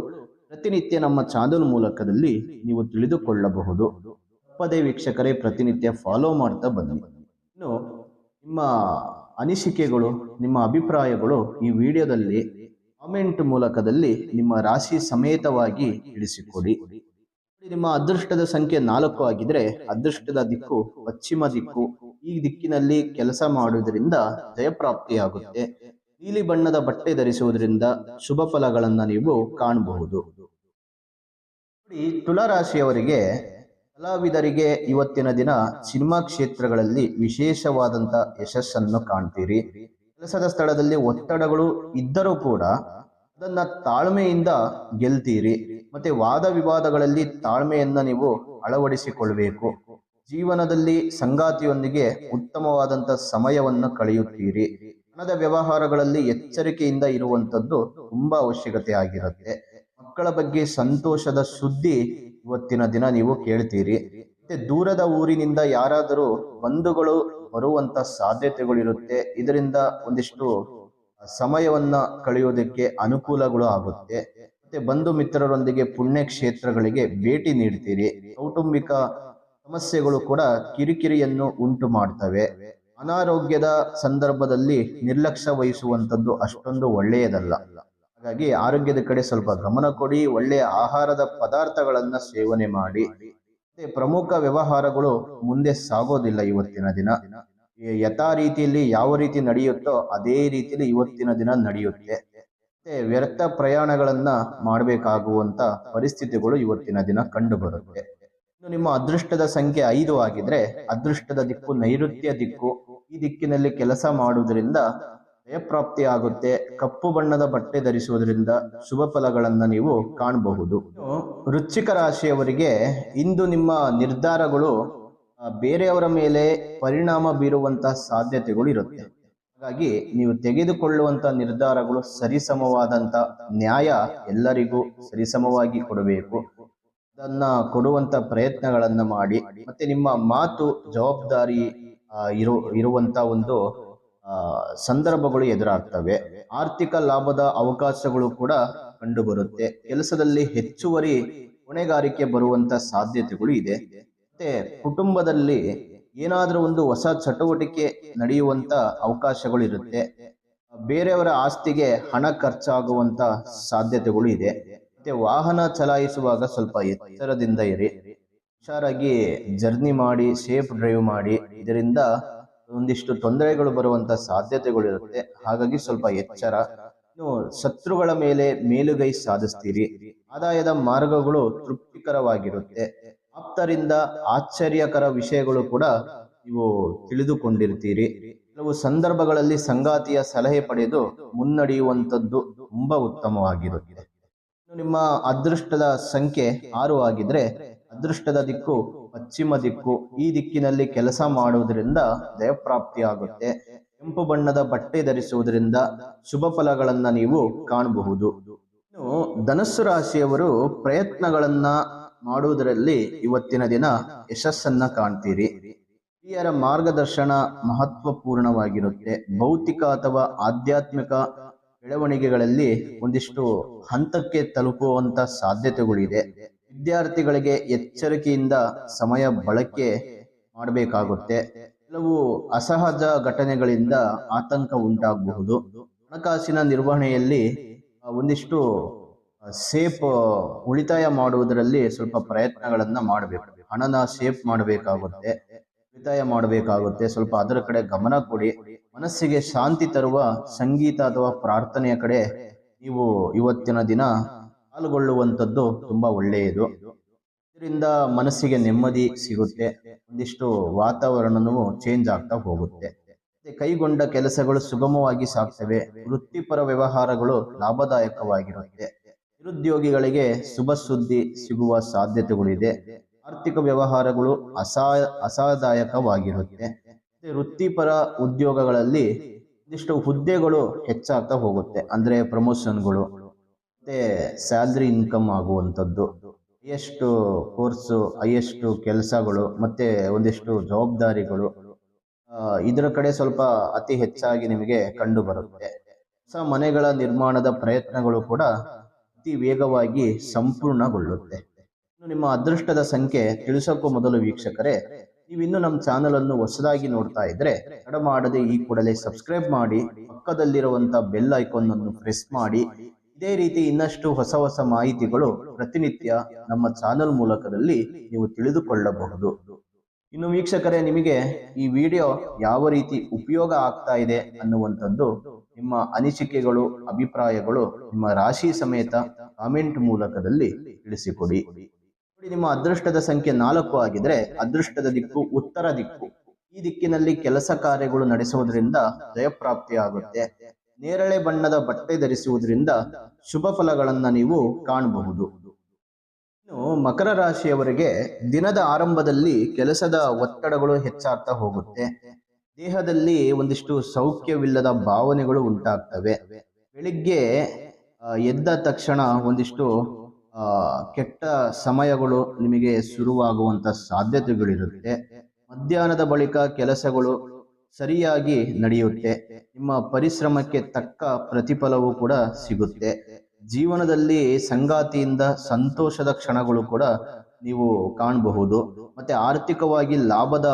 ಪ್ರತಿನಿತ್ಯ ನಮ್ಮ ಚಾನಲ್ ಮೂಲಕದಲ್ಲಿ ನೀವು ತಿಳಿದುಕೊಳ್ಳಬಹುದು. ಪದೇ ವೀಕ್ಷಕರೇ, ಪ್ರತಿನಿತ್ಯ ಫಾಲೋ ಮಾಡ್ತಾ ಬನ್ನಿ. ಇನ್ನು ನಿಮ್ಮ ಅನಿಸಿಕೆಗಳು, ನಿಮ್ಮ ಅಭಿಪ್ರಾಯಗಳು ಈ ವಿಡಿಯೋದಲ್ಲಿ ಕಾಮೆಂಟ್ ಮೂಲಕದಲ್ಲಿ ನಿಮ್ಮ ರಾಶಿ ಸಮೇತವಾಗಿ ತಿಳಿಸಿಕೊಡಿ. ನಿಮ್ಮ ಅದೃಷ್ಟದ ಸಂಖ್ಯೆ ನಾಲ್ಕು ಆಗಿದ್ರೆ ಅದೃಷ್ಟದ ದಿಕ್ಕು ಪಶ್ಚಿಮ ದಿಕ್ಕು. ಈ ದಿಕ್ಕಿನಲ್ಲಿ ಕೆಲಸ ಮಾಡುವುದರಿಂದ ಜಯಪ್ರಾಪ್ತಿಯಾಗುತ್ತೆ. ನೀಲಿ ಬಣ್ಣದ ಬಟ್ಟೆ ಧರಿಸುವುದರಿಂದ ಶುಭ ಫಲಗಳನ್ನು ನೀವು ಕಾಣಬಹುದು. ತುಲಾರಾಶಿಯವರಿಗೆ ಕಲಾವಿದರಿಗೆ ಇವತ್ತಿನ ದಿನ ಸಿನಿಮಾ ಕ್ಷೇತ್ರಗಳಲ್ಲಿ ವಿಶೇಷವಾದಂತ ಯಶಸ್ಸನ್ನು ಕಾಣ್ತೀರಿ. ಕೆಲಸದ ಸ್ಥಳದಲ್ಲಿ ಒತ್ತಡಗಳು ಇದ್ದರೂ ಕೂಡ ಅದನ್ನ ತಾಳ್ಮೆಯಿಂದ ಗೆಲ್ತೀರಿ. ಮತ್ತೆ ವಾದ ವಿವಾದಗಳಲ್ಲಿ ತಾಳ್ಮೆಯನ್ನ ನೀವು ಅಳವಡಿಸಿಕೊಳ್ಬೇಕು. ಜೀವನದಲ್ಲಿ ಸಂಗಾತಿಯೊಂದಿಗೆ ಉತ್ತಮವಾದಂತ ಸಮಯವನ್ನು ಕಳೆಯುತ್ತೀರಿ. ಹಣದ ವ್ಯವಹಾರಗಳಲ್ಲಿ ಎಚ್ಚರಿಕೆಯಿಂದ ಇರುವಂತದ್ದು ತುಂಬಾ ಅವಶ್ಯಕತೆ ಆಗಿರುತ್ತೆ. ಮಕ್ಕಳ ಬಗ್ಗೆ ಸಂತೋಷದ ಸುದ್ದಿ ಇವತ್ತಿನ ದಿನ ನೀವು ಕೇಳ್ತೀರಿ. ಮತ್ತೆ ದೂರದ ಊರಿನಿಂದ ಯಾರಾದರೂ ಬಂಧುಗಳು ಬರುವಂತ ಸಾಧ್ಯತೆಗಳಿರುತ್ತೆ. ಇದರಿಂದ ಒಂದಿಷ್ಟು ಸಮಯವನ್ನ ಕಳೆಯೋದಕ್ಕೆ ಅನುಕೂಲಗಳು ಆಗುತ್ತೆ. ಮತ್ತೆ ಬಂಧು ಮಿತ್ರರೊಂದಿಗೆ ಪುಣ್ಯ ಕ್ಷೇತ್ರಗಳಿಗೆ ಭೇಟಿ ನೀಡ್ತೀರಿ. ಕೌಟುಂಬಿಕ ಸಮಸ್ಯೆಗಳು ಕೂಡ ಕಿರಿಕಿರಿಯನ್ನು ಉಂಟು ಮಾಡ್ತವೆ. ಅನಾರೋಗ್ಯದ ಸಂದರ್ಭದಲ್ಲಿ ನಿರ್ಲಕ್ಷ್ಯ ವಹಿಸುವಂತದ್ದು ಅಷ್ಟೊಂದು ಒಳ್ಳೆಯದಲ್ಲ. ಹಾಗಾಗಿ ಆರೋಗ್ಯದ ಕಡೆ ಸ್ವಲ್ಪ ಗಮನ ಕೊಡಿ, ಒಳ್ಳೆಯ ಆಹಾರದ ಪದಾರ್ಥಗಳನ್ನ ಸೇವನೆ ಮಾಡಿ. ಪ್ರಮುಖ ವ್ಯವಹಾರಗಳು ಮುಂದೆ ಸಾಗೋದಿಲ್ಲ ಇವತ್ತಿನ ದಿನ. ಯಥಾ ರೀತಿಯಲ್ಲಿ ಯಾವ ರೀತಿ ನಡೆಯುತ್ತೋ ಅದೇ ರೀತಿಯಲ್ಲಿ ಇವತ್ತಿನ ದಿನ ನಡೆಯುತ್ತೆ. ವ್ಯರ್ಥ ಪ್ರಯಾಣಗಳನ್ನ ಮಾಡಬೇಕಾಗುವಂತ ಪರಿಸ್ಥಿತಿಗಳು ಇವತ್ತಿನ ದಿನ ಕಂಡು ಬರುತ್ತೆ ನಿಮ್ಮ ಅದೃಷ್ಟದ ಸಂಖ್ಯೆ ಐದು ಆಗಿದ್ರೆ, ಅದೃಷ್ಟದ ದಿಕ್ಕು ನೈಋತ್ಯ ದಿಕ್ಕು. ಈ ದಿಕ್ಕಿನಲ್ಲಿ ಕೆಲಸ ಮಾಡುವುದರಿಂದ ಜಯಪ್ರಾಪ್ತಿ ಆಗುತ್ತೆ ಕಪ್ಪು ಬಣ್ಣದ ಬಟ್ಟೆ ಧರಿಸುವುದರಿಂದ ಶುಭ ಫಲಗಳನ್ನ ನೀವು ಕಾಣಬಹುದು. ವೃಶ್ಚಿಕ ರಾಶಿಯವರಿಗೆ ಇಂದು ನಿಮ್ಮ ನಿರ್ಧಾರಗಳು ಬೇರೆಯವರ ಮೇಲೆ ಪರಿಣಾಮ ಬೀರುವಂತಹ ಸಾಧ್ಯತೆಗಳು ಇರುತ್ತೆ. ಹಾಗಾಗಿ ನೀವು ತೆಗೆದುಕೊಳ್ಳುವಂತ ನಿರ್ಧಾರಗಳು ಸರಿಸಮವಾದಂತ ನ್ಯಾಯ ಎಲ್ಲರಿಗೂ ಸರಿಸಮವಾಗಿ ಕೊಡಬೇಕು. ಅದನ್ನ ಕೊಡುವಂತ ಪ್ರಯತ್ನಗಳನ್ನ ಮಾಡಿ, ಮತ್ತೆ ನಿಮ್ಮ ಮಾತು ಜವಾಬ್ದಾರಿ ಇರುವಂತ ಒಂದು ಸಂದರ್ಭಗಳು ಎದುರಾಗ್ತವೆ. ಆರ್ಥಿಕ ಲಾಭದ ಅವಕಾಶಗಳು ಕೂಡ ಕಂಡುಬರುತ್ತೆ. ಕೆಲಸದಲ್ಲಿ ಹೆಚ್ಚುವರಿ ಹೊಣೆಗಾರಿಕೆ ಬರುವಂತ ಸಾಧ್ಯತೆಗಳು ಇದೆ. ಮತ್ತೆ ಕುಟುಂಬದಲ್ಲಿ ಏನಾದರೂ ಒಂದು ಹೊಸ ಚಟುವಟಿಕೆ ನಡೆಯುವಂತ ಅವಕಾಶಗಳು ಇರುತ್ತೆ. ಬೇರೆಯವರ ಆಸ್ತಿಗೆ ಹಣ ಖರ್ಚಾಗುವಂತ ಸಾಧ್ಯತೆಗಳು ಇದೆ. ಮತ್ತೆ ವಾಹನ ಚಲಾಯಿಸುವಾಗ ಸ್ವಲ್ಪ ಎಚ್ಚರದಿಂದ ಇರಿ. ಹುಷಾರಾಗಿ ಜರ್ನಿ ಮಾಡಿ, ಸೇಫ್ ಡ್ರೈವ್ ಮಾಡಿ. ಇದರಿಂದ ಒಂದಿಷ್ಟು ತೊಂದರೆಗಳು ಬರುವಂತ ಸಾಧ್ಯತೆಗಳು ಇರುತ್ತೆ ಹಾಗಾಗಿ ಸ್ವಲ್ಪ ಎಚ್ಚರ. ಇನ್ನು ಶತ್ರುಗಳ ಮೇಲೆ ಮೇಲುಗೈ ಸಾಧಿಸ್ತೀರಿ. ಆದಾಯದ ಮಾರ್ಗಗಳು ತೃಪ್ತಿಕರವಾಗಿರುತ್ತೆ. ಆಪ್ತರಿಂದ ಆಶ್ಚರ್ಯಕರ ವಿಷಯಗಳು ಕೂಡ ನೀವು ತಿಳಿದುಕೊಂಡಿರ್ತೀರಿ. ಕೆಲವು ಸಂದರ್ಭಗಳಲ್ಲಿ ಸಂಗಾತಿಯ ಸಲಹೆ ಪಡೆದು ಮುನ್ನಡೆಯುವಂಥದ್ದು ತುಂಬಾ ಉತ್ತಮವಾಗಿರುತ್ತೆ. ನಿಮ್ಮ ಅದೃಷ್ಟದ ಸಂಖ್ಯೆ ಆರು ಆಗಿದ್ರೆ ಅದೃಷ್ಟದ ದಿಕ್ಕು, ಪಶ್ಚಿಮ ದಿಕ್ಕು, ಈ ದಿಕ್ಕಿನಲ್ಲಿ ಕೆಲಸ ಮಾಡುವುದರಿಂದ ಜಯಪ್ರಾಪ್ತಿಯಾಗುತ್ತೆ. ಕೆಂಪು ಬಣ್ಣದ ಬಟ್ಟೆ ಧರಿಸುವುದರಿಂದ ಶುಭ ಫಲಗಳನ್ನ ನೀವು ಕಾಣಬಹುದು. ಇನ್ನು ಧನಸ್ಸು ರಾಶಿಯವರು ಪ್ರಯತ್ನಗಳನ್ನ ಮಾಡುವುದರಲ್ಲಿ ಇವತ್ತಿನ ದಿನ ಯಶಸ್ಸನ್ನ ಕಾಣ್ತೀರಿ. ಹಿರಿಯರ ಮಾರ್ಗದರ್ಶನ ಮಹತ್ವಪೂರ್ಣವಾಗಿರುತ್ತೆ. ಭೌತಿಕ ಅಥವಾ ಆಧ್ಯಾತ್ಮಿಕ ಬೆಳವಣಿಗೆಗಳಲ್ಲಿ ಒಂದಿಷ್ಟು ಹಂತಕ್ಕೆ ತಲುಪುವಂತ ಸಾಧ್ಯತೆಗಳಿದೆ. ವಿದ್ಯಾರ್ಥಿಗಳಿಗೆ ಎಚ್ಚರಿಕೆಯಿಂದ ಸಮಯ ಬಳಕೆ ಮಾಡಬೇಕಾಗುತ್ತೆ. ಕೆಲವು ಅಸಹಜ ಘಟನೆಗಳಿಂದ ಆತಂಕ ಉಂಟಾಗಬಹುದು. ಹಣಕಾಸಿನ ನಿರ್ವಹಣೆಯಲ್ಲಿ ಒಂದಿಷ್ಟು ಸೇಫ್ ಉಳಿತಾಯ ಮಾಡುವುದರಲ್ಲಿ ಸ್ವಲ್ಪ ಪ್ರಯತ್ನಗಳನ್ನ ಮಾಡಬೇಕು. ಹಣನ ಸೇಫ್ ಮಾಡಬೇಕಾಗುತ್ತೆ, ಉಳಿತಾಯ ಮಾಡಬೇಕಾಗುತ್ತೆ. ಸ್ವಲ್ಪ ಅದರ ಕಡೆ ಗಮನ ಕೊಡಿ. ಮನಸ್ಸಿಗೆ ಶಾಂತಿ ತರುವ ಸಂಗೀತ ಅಥವಾ ಪ್ರಾರ್ಥನೆಯ ಕಡೆ ನೀವು ಇವತ್ತಿನ ದಿನ ಪಾಲ್ಗೊಳ್ಳುವಂಥದ್ದು ತುಂಬ ಒಳ್ಳೆಯದು. ಇದರಿಂದ ಮನಸ್ಸಿಗೆ ನೆಮ್ಮದಿ ಸಿಗುತ್ತೆ. ಒಂದಿಷ್ಟು ವಾತಾವರಣವು ಚೇಂಜ್ ಆಗ್ತಾ ಹೋಗುತ್ತೆ. ಕೈಗೊಂಡ ಕೆಲಸಗಳು ಸುಗಮವಾಗಿ ಸಾಗ್ತವೆ. ವೃತ್ತಿಪರ ವ್ಯವಹಾರಗಳು ಲಾಭದಾಯಕವಾಗಿರುತ್ತೆ. ನಿರುದ್ಯೋಗಿಗಳಿಗೆ ಶುಭ ಸುದ್ದಿ ಸಿಗುವ ಸಾಧ್ಯತೆಗಳಿದೆ. ಆರ್ಥಿಕ ವ್ಯವಹಾರಗಳು ಅಸಾ ಅಸಾದಾಯಕವಾಗಿರುತ್ತೆ ವೃತ್ತಿಪರ ಉದ್ಯೋಗಗಳಲ್ಲಿ ಒಂದಿಷ್ಟು ಹುದ್ದೆಗಳು ಹೆಚ್ಚಾಗ್ತಾ ಹೋಗುತ್ತೆ. ಅಂದ್ರೆ ಪ್ರಮೋಷನ್ಗಳು ಮತ್ತೆ ಸ್ಯಾಲ್ರಿ ಇನ್ಕಮ್ ಆಗುವಂಥದ್ದು. ಹೈಯೆಸ್ಟು ಕೋರ್ಸು ಹೈಯೆಸ್ಟು ಕೆಲಸಗಳು, ಮತ್ತೆ ಒಂದಿಷ್ಟು ಜವಾಬ್ದಾರಿಗಳು ಇದರ ಕಡೆ ಸ್ವಲ್ಪ ಅತಿ ಹೆಚ್ಚಾಗಿ ನಿಮಗೆ ಕಂಡು ಬರುತ್ತೆ ಹೊಸ ಮನೆಗಳ ನಿರ್ಮಾಣದ ಪ್ರಯತ್ನಗಳು ಕೂಡ ಅತಿ ವೇಗವಾಗಿ ಸಂಪೂರ್ಣಗೊಳ್ಳುತ್ತೆ. ನಿಮ್ಮ ಅದೃಷ್ಟದ ಸಂಖ್ಯೆ ತಿಳಿಸೋಕ್ಕೂ ಮೊದಲು ವೀಕ್ಷಕರೇ, ನೀವಿನ್ನೂ ನಮ್ಮ ಚಾನಲ್ ಅನ್ನು ಹೊಸದಾಗಿ ನೋಡ್ತಾ ಇದ್ರೆ, ತಡ ಮಾಡದೆ ಈ ಕೂಡಲೇ ಸಬ್ಸ್ಕ್ರೈಬ್ ಮಾಡಿ ಪಕ್ಕದಲ್ಲಿರುವಂತ ಬೆಲ್ ಐಕಾನ್ ಅನ್ನು ಪ್ರೆಸ್ ಮಾಡಿ ಇದೇ ರೀತಿ ಇನ್ನಷ್ಟು ಹೊಸ ಹೊಸ ಮಾಹಿತಿಗಳು ಪ್ರತಿನಿತ್ಯ ನಮ್ಮ ಚಾನಲ್ ಮೂಲಕದಲ್ಲಿ ನೀವು ತಿಳಿದುಕೊಳ್ಳಬಹುದು. ಇನ್ನು ವೀಕ್ಷಕರೇ, ನಿಮಗೆ ಈ ವಿಡಿಯೋ ಯಾವ ರೀತಿ ಉಪಯೋಗ ಆಗ್ತಾ ಇದೆ ಅನ್ನುವಂಥದ್ದು ನಿಮ್ಮ ಅನಿಸಿಕೆಗಳು, ಅಭಿಪ್ರಾಯಗಳು ನಿಮ್ಮ ರಾಶಿ ಸಮೇತ ಕಾಮೆಂಟ್ ಮೂಲಕದಲ್ಲಿ ತಿಳಿಸಿಕೊಡಿ. ನಿಮ್ಮ ಅದೃಷ್ಟದ ಸಂಖ್ಯೆ ನಾಲ್ಕು ಆಗಿದ್ರೆ ಅದೃಷ್ಟದ ದಿಕ್ಕು ಉತ್ತರ ದಿಕ್ಕು. ಈ ದಿಕ್ಕಿನಲ್ಲಿ ಕೆಲಸ ಕಾರ್ಯಗಳು ನಡೆಸುವುದರಿಂದ ಜಯಪ್ರಾಪ್ತಿ ಆಗುತ್ತೆ ನೇರಳೆ ಬಣ್ಣದ ಬಟ್ಟೆ ಧರಿಸುವುದರಿಂದ ಶುಭ ಫಲಗಳನ್ನು ನೀವು ಕಾಣಬಹುದು. ಇನ್ನು ಮಕರ ರಾಶಿಯವರಿಗೆ ದಿನದ ಆರಂಭದಲ್ಲಿ ಕೆಲಸದ ಒತ್ತಡಗಳು ಹೆಚ್ಚಾಗ್ತಾ ಹೋಗುತ್ತೆ. ದೇಹದಲ್ಲಿ ಒಂದಿಷ್ಟು ಸೌಖ್ಯವಿಲ್ಲದ ಭಾವನೆಗಳು ಉಂಟಾಗ್ತವೆ. ಬೆಳಿಗ್ಗೆ ಎದ್ದ ತಕ್ಷಣ ಒಂದಿಷ್ಟು ಕೆಟ್ಟ ಸಮಯಗಳು ನಿಮಗೆ ಶುರುವಾಗುವಂತ ಸಾಧ್ಯತೆಗಳಿರುತ್ತೆ. ಮಧ್ಯಾಹ್ನದ ಬಳಿಕ ಕೆಲಸಗಳು ಸರಿಯಾಗಿ ನಡೆಯುತ್ತೆ. ನಿಮ್ಮ ಪರಿಶ್ರಮಕ್ಕೆ ತಕ್ಕ ಪ್ರತಿಫಲವೂ ಕೂಡ ಸಿಗುತ್ತೆ. ಜೀವನದಲ್ಲಿ ಸಂಗಾತಿಯಿಂದ ಸಂತೋಷದ ಕ್ಷಣಗಳು ಕೂಡ ನೀವು ಕಾಣಬಹುದು. ಮತ್ತೆ ಆರ್ಥಿಕವಾಗಿ ಲಾಭದ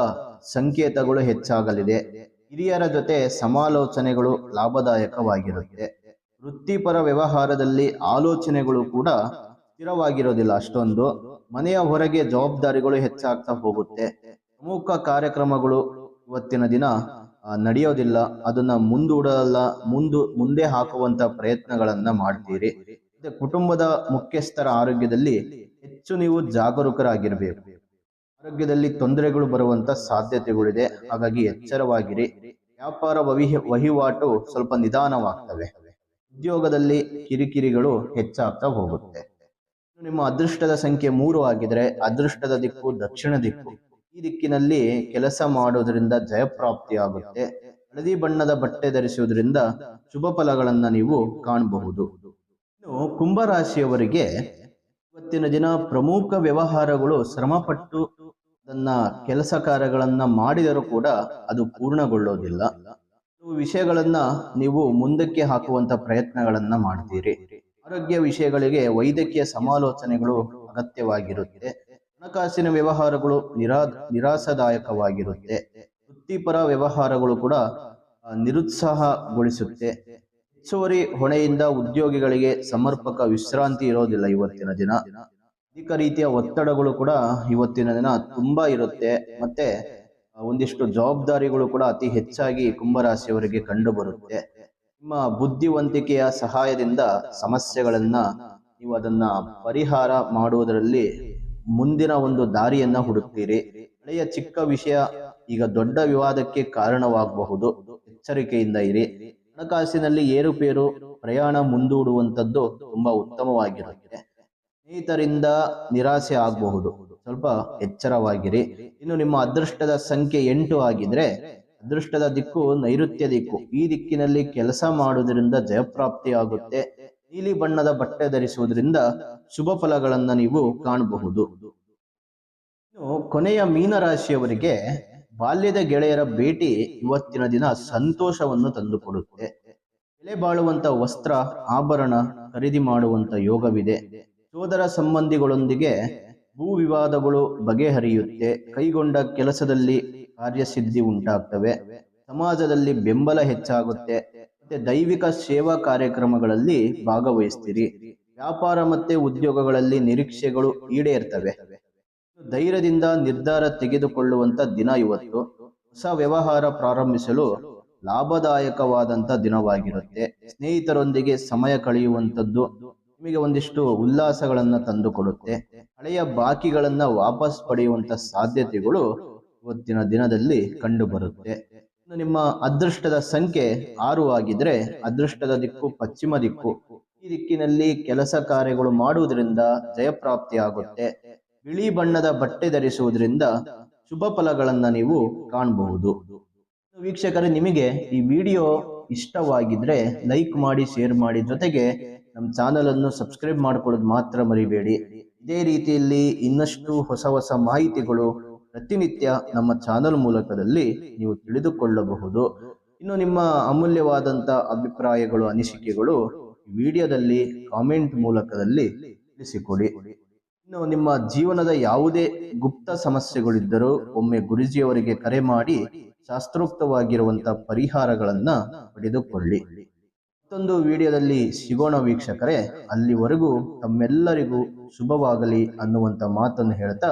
ಸಂಕೇತಗಳು ಹೆಚ್ಚಾಗಲಿದೆ. ಹಿರಿಯರ ಜೊತೆ ಸಮಾಲೋಚನೆಗಳು ಲಾಭದಾಯಕವಾಗಿರುತ್ತೆ. ವೃತ್ತಿಪರ ವ್ಯವಹಾರದಲ್ಲಿ ಆಲೋಚನೆಗಳು ಕೂಡ ಸ್ಥಿರವಾಗಿರೋದಿಲ್ಲ ಅಷ್ಟೊಂದು. ಮನೆಯ ಹೊರಗೆ ಜವಾಬ್ದಾರಿಗಳು ಹೆಚ್ಚಾಗ್ತಾ ಹೋಗುತ್ತೆ. ಪ್ರಮುಖ ಕಾರ್ಯಕ್ರಮಗಳು ಇವತ್ತಿನ ದಿನ ನಡೆಯೋದಿಲ್ಲ. ಅದನ್ನ ಮುಂದೂಡಲ್ಲ, ಮುಂದು, ಮುಂದೆ ಹಾಕುವಂತ ಪ್ರಯತ್ನಗಳನ್ನ ಮಾಡ್ತೀರಿ. ಕುಟುಂಬದ ಮುಖ್ಯಸ್ಥರ ಆರೋಗ್ಯದಲ್ಲಿ ಹೆಚ್ಚು ನೀವು ಜಾಗರೂಕರಾಗಿರ್ಬೇಕು. ಆರೋಗ್ಯದಲ್ಲಿ ತೊಂದರೆಗಳು ಬರುವಂತ ಸಾಧ್ಯತೆಗಳಿದೆ. ಹಾಗಾಗಿ ಎಚ್ಚರವಾಗಿರಿ. ವ್ಯಾಪಾರ ವಹಿಹ ವಹಿವಾಟು ಸ್ವಲ್ಪ ನಿಧಾನವಾಗ್ತವೆ. ಉದ್ಯೋಗದಲ್ಲಿ ಕಿರಿಕಿರಿಗಳು ಹೆಚ್ಚಾಗ್ತಾ ಹೋಗುತ್ತೆ. ನಿಮ್ಮ ಅದೃಷ್ಟದ ಸಂಖ್ಯೆ ಮೂರು ಆಗಿದ್ರೆ, ಅದೃಷ್ಟದ ದಿಕ್ಕು ದಕ್ಷಿಣ ದಿಕ್ಕು. ಈ ದಿಕ್ಕಿನಲ್ಲಿ ಕೆಲಸ ಮಾಡೋದ್ರಿಂದ ಜಯಪ್ರಾಪ್ತಿಯಾಗುತ್ತೆ. ಹಳದಿ ಬಣ್ಣದ ಬಟ್ಟೆ ಧರಿಸುವುದರಿಂದ ಶುಭ ಫಲಗಳನ್ನ ನೀವು ಕಾಣಬಹುದು. ಇನ್ನು ಕುಂಭರಾಶಿಯವರಿಗೆ ಇವತ್ತಿನ ದಿನ ಪ್ರಮುಖ ವ್ಯವಹಾರಗಳು ಶ್ರಮಪಟ್ಟು ತನ್ನ ಕೆಲಸ ಕಾರ್ಯಗಳನ್ನ ಮಾಡಿದರೂ ಕೂಡ ಅದು ಪೂರ್ಣಗೊಳ್ಳೋದಿಲ್ಲ. ವಿಷಯಗಳನ್ನ ನೀವು ಮುಂದಕ್ಕೆ ಹಾಕುವಂತ ಪ್ರಯತ್ನಗಳನ್ನ ಮಾಡ್ತೀರಿ. ಆರೋಗ್ಯ ವಿಷಯಗಳಿಗೆ ವೈದ್ಯಕೀಯ ಸಮಾಲೋಚನೆಗಳು ಅಗತ್ಯವಾಗಿರುತ್ತೆ. ಹಣಕಾಸಿನ ವ್ಯವಹಾರಗಳು ನಿರಾ ನಿರಾಸದಾಯಕವಾಗಿರುತ್ತೆ ವೃತ್ತಿಪರ ವ್ಯವಹಾರಗಳು ಕೂಡ ನಿರುತ್ಸಾಹಗೊಳಿಸುತ್ತೆ. ಹೆಚ್ಚುವರಿ ಹೊಣೆಯಿಂದ ಉದ್ಯೋಗಿಗಳಿಗೆ ಸಮರ್ಪಕ ವಿಶ್ರಾಂತಿ ಇರೋದಿಲ್ಲ ಇವತ್ತಿನ ದಿನ. ಅಧಿಕ ರೀತಿಯ ಒತ್ತಡಗಳು ಕೂಡ ಇವತ್ತಿನ ದಿನ ತುಂಬಾ ಇರುತ್ತೆ. ಮತ್ತೆ ಒಂದಿಷ್ಟು ಜವಾಬ್ದಾರಿಗಳು ಕೂಡ ಅತಿ ಹೆಚ್ಚಾಗಿ ಕುಂಭರಾಶಿಯವರಿಗೆ ಕಂಡು ಬರುತ್ತೆ ನಿಮ್ಮ ಬುದ್ಧಿವಂತಿಕೆಯ ಸಹಾಯದಿಂದ ಸಮಸ್ಯೆಗಳನ್ನ ನೀವು ಅದನ್ನ ಪರಿಹಾರ ಮಾಡುವುದರಲ್ಲಿ ಮುಂದಿನ ಒಂದು ದಾರಿಯನ್ನ ಹುಡುಕ್ತೀರಿ. ಹಳೆಯ ಚಿಕ್ಕ ವಿಷಯ ಈಗ ದೊಡ್ಡ ವಿವಾದಕ್ಕೆ ಕಾರಣವಾಗಬಹುದು. ಎಚ್ಚರಿಕೆಯಿಂದ ಇರಿ. ಹಣಕಾಸಿನಲ್ಲಿ ಏರುಪೇರು, ಪ್ರಯಾಣ ಮುಂದೂಡುವಂತದ್ದು ತುಂಬಾ ಉತ್ತಮವಾಗಿರುತ್ತೆ. ಸ್ನೇಹಿತರಿಂದ ನಿರಾಸೆ ಆಗಬಹುದು. ಸ್ವಲ್ಪ ಎಚ್ಚರವಾಗಿರಿ. ಇನ್ನು ನಿಮ್ಮ ಅದೃಷ್ಟದ ಸಂಖ್ಯೆ ಎಂಟು ಆಗಿದ್ರೆ, ಅದೃಷ್ಟದ ದಿಕ್ಕು ನೈಋತ್ಯ ದಿಕ್ಕು. ಈ ದಿಕ್ಕಿನಲ್ಲಿ ಕೆಲಸ ಮಾಡುವುದರಿಂದ ಜಯಪ್ರಾಪ್ತಿ ಆಗುತ್ತೆ ನೀಲಿ ಬಣ್ಣದ ಬಟ್ಟೆ ಧರಿಸುವುದರಿಂದ ಶುಭ ಫಲಗಳನ್ನ ನೀವು ಕಾಣಬಹುದು. ಇನ್ನು ಕೊನೆಯ ಮೀನರಾಶಿಯವರಿಗೆ ಬಾಲ್ಯದ ಗೆಳೆಯರ ಭೇಟಿ ಇವತ್ತಿನ ದಿನ ಸಂತೋಷವನ್ನು ತಂದುಕೊಡುತ್ತೆ. ಬೆಲೆ ಬಾಳುವಂತ ವಸ್ತ್ರ, ಆಭರಣ, ಖರೀದಿ ಮಾಡುವಂತ ಯೋಗವಿದೆ. ಸೋದರ ಸಂಬಂಧಿಗಳೊಂದಿಗೆ ಭೂ ವಿವಾದಗಳು ಬಗೆಹರಿಯುತ್ತೆ. ಕೈಗೊಂಡ ಕೆಲಸದಲ್ಲಿ ಕಾರ್ಯಸಿದ್ಧಿ ಉಂಟಾಗ್ತವೆ. ಸಮಾಜದಲ್ಲಿ ಬೆಂಬಲ ಹೆಚ್ಚಾಗುತ್ತೆ. ಮತ್ತೆ ದೈವಿಕ ಸೇವಾ ಕಾರ್ಯಕ್ರಮಗಳಲ್ಲಿ ಭಾಗವಹಿಸ್ತೀರಿ. ವ್ಯಾಪಾರ ಮತ್ತೆ ಉದ್ಯೋಗಗಳಲ್ಲಿ ನಿರೀಕ್ಷೆಗಳು ಈಡೇರ್ತವೆ. ಧೈರ್ಯದಿಂದ ನಿರ್ಧಾರ ತೆಗೆದುಕೊಳ್ಳುವಂತ ದಿನ ಇವತ್ತು. ಹೊಸ ವ್ಯವಹಾರ ಪ್ರಾರಂಭಿಸಲು ಲಾಭದಾಯಕವಾದಂತ ದಿನವಾಗಿರುತ್ತೆ. ಸ್ನೇಹಿತರೊಂದಿಗೆ ಸಮಯ ಕಳೆಯುವಂಥದ್ದು ನಿಮಗೆ ಒಂದಿಷ್ಟು ಉಲ್ಲಾಸಗಳನ್ನ ತಂದುಕೊಡುತ್ತೆ. ಹಳೆಯ ಬಾಕಿಗಳನ್ನ ವಾಪಸ್ ಪಡೆಯುವಂತ ಸಾಧ್ಯತೆಗಳು ಇವತ್ತಿನ ದಿನದಲ್ಲಿ ಕಂಡು ಬರುತ್ತೆ ಇನ್ನು ನಿಮ್ಮ ಅದೃಷ್ಟದ ಸಂಖ್ಯೆ ಆರು ಆಗಿದ್ರೆ ಅದೃಷ್ಟದ ದಿಕ್ಕು ಪಶ್ಚಿಮ ದಿಕ್ಕು. ಈ ದಿಕ್ಕಿನಲ್ಲಿ ಕೆಲಸ ಕಾರ್ಯಗಳು ಮಾಡುವುದರಿಂದ ಜಯಪ್ರಾಪ್ತಿ ಆಗುತ್ತೆ. ಬಿಳಿ ಬಣ್ಣದ ಬಟ್ಟೆ ಧರಿಸುವುದರಿಂದ ಶುಭ ಫಲಗಳನ್ನ ನೀವು ಕಾಣಬಹುದು. ವೀಕ್ಷಕರೇ, ನಿಮಗೆ ಈ ವಿಡಿಯೋ ಇಷ್ಟವಾಗಿದ್ರೆ ಲೈಕ್ ಮಾಡಿ, ಶೇರ್ ಮಾಡಿ. ಜೊತೆಗೆ ನಮ್ಮ ಚಾನಲ್ ಅನ್ನು ಸಬ್ಸ್ಕ್ರೈಬ್ ಮಾಡ್ಕೊಳ್ಳೋದು ಮಾತ್ರ ಮರಿಬೇಡಿ. ಇದೇ ರೀತಿಯಲ್ಲಿ ಇನ್ನಷ್ಟು ಹೊಸ ಹೊಸ ಮಾಹಿತಿಗಳು ಪ್ರತಿನಿತ್ಯ ನಮ್ಮ ಚಾನಲ್ ಮೂಲಕದಲ್ಲಿ ನೀವು ತಿಳಿದುಕೊಳ್ಳಬಹುದು. ಇನ್ನು ನಿಮ್ಮ ಅಮೂಲ್ಯವಾದಂತ ಅಭಿಪ್ರಾಯಗಳು, ಅನಿಸಿಕೆಗಳು ವಿಡಿಯೋದಲ್ಲಿ ಕಾಮೆಂಟ್ ಮೂಲಕದಲ್ಲಿ ತಿಳಿಸಿಕೊಡಿ. ಇನ್ನು ನಿಮ್ಮ ಜೀವನದ ಯಾವುದೇ ಗುಪ್ತ ಸಮಸ್ಯೆಗಳಿದ್ದರೂ ಒಮ್ಮೆ ಗುರುಜಿಯವರಿಗೆ ಕರೆ ಮಾಡಿ ಶಾಸ್ತ್ರೋಕ್ತವಾಗಿರುವಂತಹ ಪರಿಹಾರಗಳನ್ನ ಪಡೆದುಕೊಳ್ಳಿ. ಮತ್ತೊಂದು ವಿಡಿಯೋದಲ್ಲಿ ಸಿಗೋಣ ವೀಕ್ಷಕರೇ. ಅಲ್ಲಿವರೆಗೂ ತಮ್ಮೆಲ್ಲರಿಗೂ ಶುಭವಾಗಲಿ ಅನ್ನುವಂತ ಮಾತನ್ನು ಹೇಳ್ತಾ